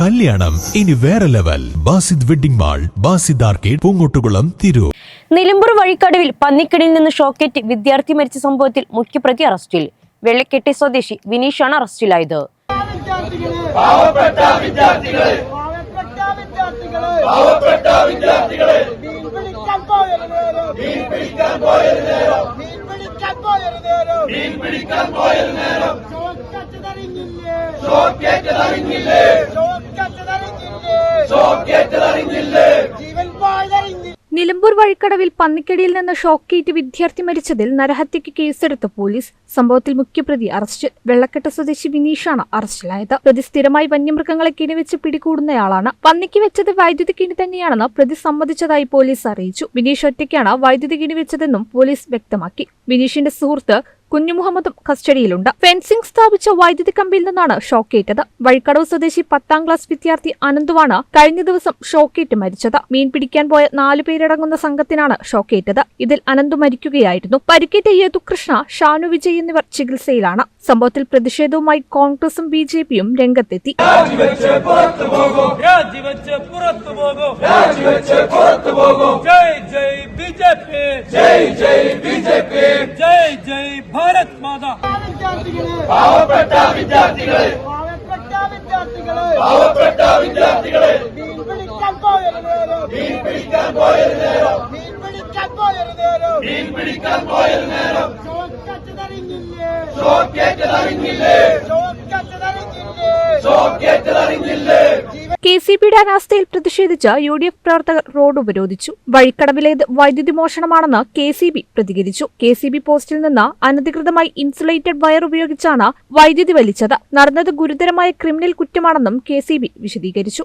കല്യാണം. ഇനി വേറെ level Basid wedding mall Basid arcade Poongottukulam Tirur. Nilambur വഴിക്കടവിൽ പന്നിക്കടിയിൽ നിന്ന് ഷോക്കേറ്റ് വിദ്യാർത്ഥി മരിച്ച സംഭവത്തിൽ മുഖ്യപ്രതി അറസ്റ്റിൽ. വെള്ളക്കെട്ടി സ്വദേശി വിനീഷാണ് അറസ്റ്റിലായത്. പാവപ്പെട്ട വിദ്യാർത്ഥികളെ പാവപ്പെട്ട വിദ്യാർത്ഥികളെ മീൻ പിടിക്കാൻ പോയൊരു നേരം മീൻ പിടിക്കാൻ പോയൊരു നേരം മീൻ പിടിക്കാൻ പോയൊരു നേരം മീൻ പിടിക്കാൻ പോയൊരു നേരം ഷോക്കറ്റതറിഞ്ഞില്ലേ ഷോക്കറ്റതറിഞ്ഞില്ലേ ഷോക്കറ്റതറിഞ്ഞില്ലേ ഷോക്കറ്റതറിഞ്ഞില്ലേ ജീവൻ പോയതറിഞ്ഞില്ലേ നിലമ്പൂർ വഴിക്കടവിൽ പന്നിക്കടിയിൽ നിന്ന് ഷോക്കേറ്റ് വിദ്യാർത്ഥി മരിച്ചതിൽ നരഹത്യക്ക് കേസെടുത്ത പോലീസ്. സംഭവത്തിൽ മുഖ്യപ്രതി അറസ്റ്റ്. വെള്ളക്കെട്ട് സ്വദേശി വിനീഷാണ് അറസ്റ്റിലായത്. പ്രതി സ്ഥിരമായി വന്യമൃഗങ്ങളെ കിണിവെച്ച് പിടികൂടുന്നയാളാണ്. പന്നിക്ക് വെച്ചത് വൈദ്യുതി കിണി തന്നെയാണെന്ന് പ്രതി സമ്മതിച്ചതായി പോലീസ് അറിയിച്ചു. വിനീഷ് ഒറ്റയ്ക്കാണ് വൈദ്യുതി കിണി വെച്ചതെന്നും പോലീസ് വ്യക്തമാക്കി. വിനീഷിന്റെ സുഹൃത്ത് കുഞ്ഞുമുഹമ്മദും കസ്റ്റഡിയിലുണ്ട്. ഫെൻസിംഗ് സ്ഥാപിച്ച വൈദ്യുതി കമ്പിയിൽ നിന്നാണ് ഷോക്കേറ്റത് വഴിക്കടവ് സ്വദേശി പത്താം ക്ലാസ് വിദ്യാർത്ഥി അനന്തുവാണ് കഴിഞ്ഞ ദിവസം ഷോക്കേറ്റ് മരിച്ചത്. മീൻ പിടിക്കാൻ പോയ നാലു പേരടങ്ങുന്ന സംഘത്തിനാണ് ഷോക്കേറ്റത് ഇതിൽ അനന്തു മരിക്കുകയായിരുന്നു. പരിക്കേറ്റ യേതുകൃഷ്ണ ഷാനു വിജയ് എന്നിവർ ചികിത്സയിലാണ്. സംഭവത്തിൽ പ്രതിഷേധവുമായി കോൺഗ്രസും ബി ജെ പിയും രംഗത്തെത്തി. Jai Jai B J P. Jai Jai B J P. Bharat Mata. വിദ്യാർത്ഥികളെ പാവപ്പെട്ട വിദ്യാർത്ഥികളെ. പാവപ്പെട്ട വിദ്യാർത്ഥികളെ. പാവപ്പെട്ട വിദ്യാർത്ഥികളെ. മീൻ പിടിക്കാൻ നേരം മീൻ പിടിക്കാൻ നേരം മീൻ പിടിക്കാൻ നേരം മീൻ പിടിക്കാൻ പോയൊരു നേരം ഷോക്കറ്റതറിഞ്ഞില്ലേ ഷോക്കേറ്റതറിഞ്ഞില്ലേ ഷോക്കറ്റതറിഞ്ഞില്ലേ ഷോക്കേറ്റതറിഞ്ഞില്ലേ കെ സി ബിയുടെ അനാസ്ഥയിൽ പ്രതിഷേധിച്ച് യു ഡി എഫ് പ്രവർത്തകർ റോഡ് ഉപരോധിച്ചു. വഴിക്കടവിലേത് വൈദ്യുതി മോഷണമാണെന്ന് കെ സി ബി പ്രതികരിച്ചു. കെ സി ബി പോസ്റ്റിൽ നിന്ന് അനധികൃതമായി ഇൻസുലേറ്റഡ് വയർ ഉപയോഗിച്ചാണ് വൈദ്യുതി വലിച്ചത്. നടന്നത് ഗുരുതരമായ ക്രിമിനൽ കുറ്റമാണെന്നും കെ സി ബി വിശദീകരിച്ചു.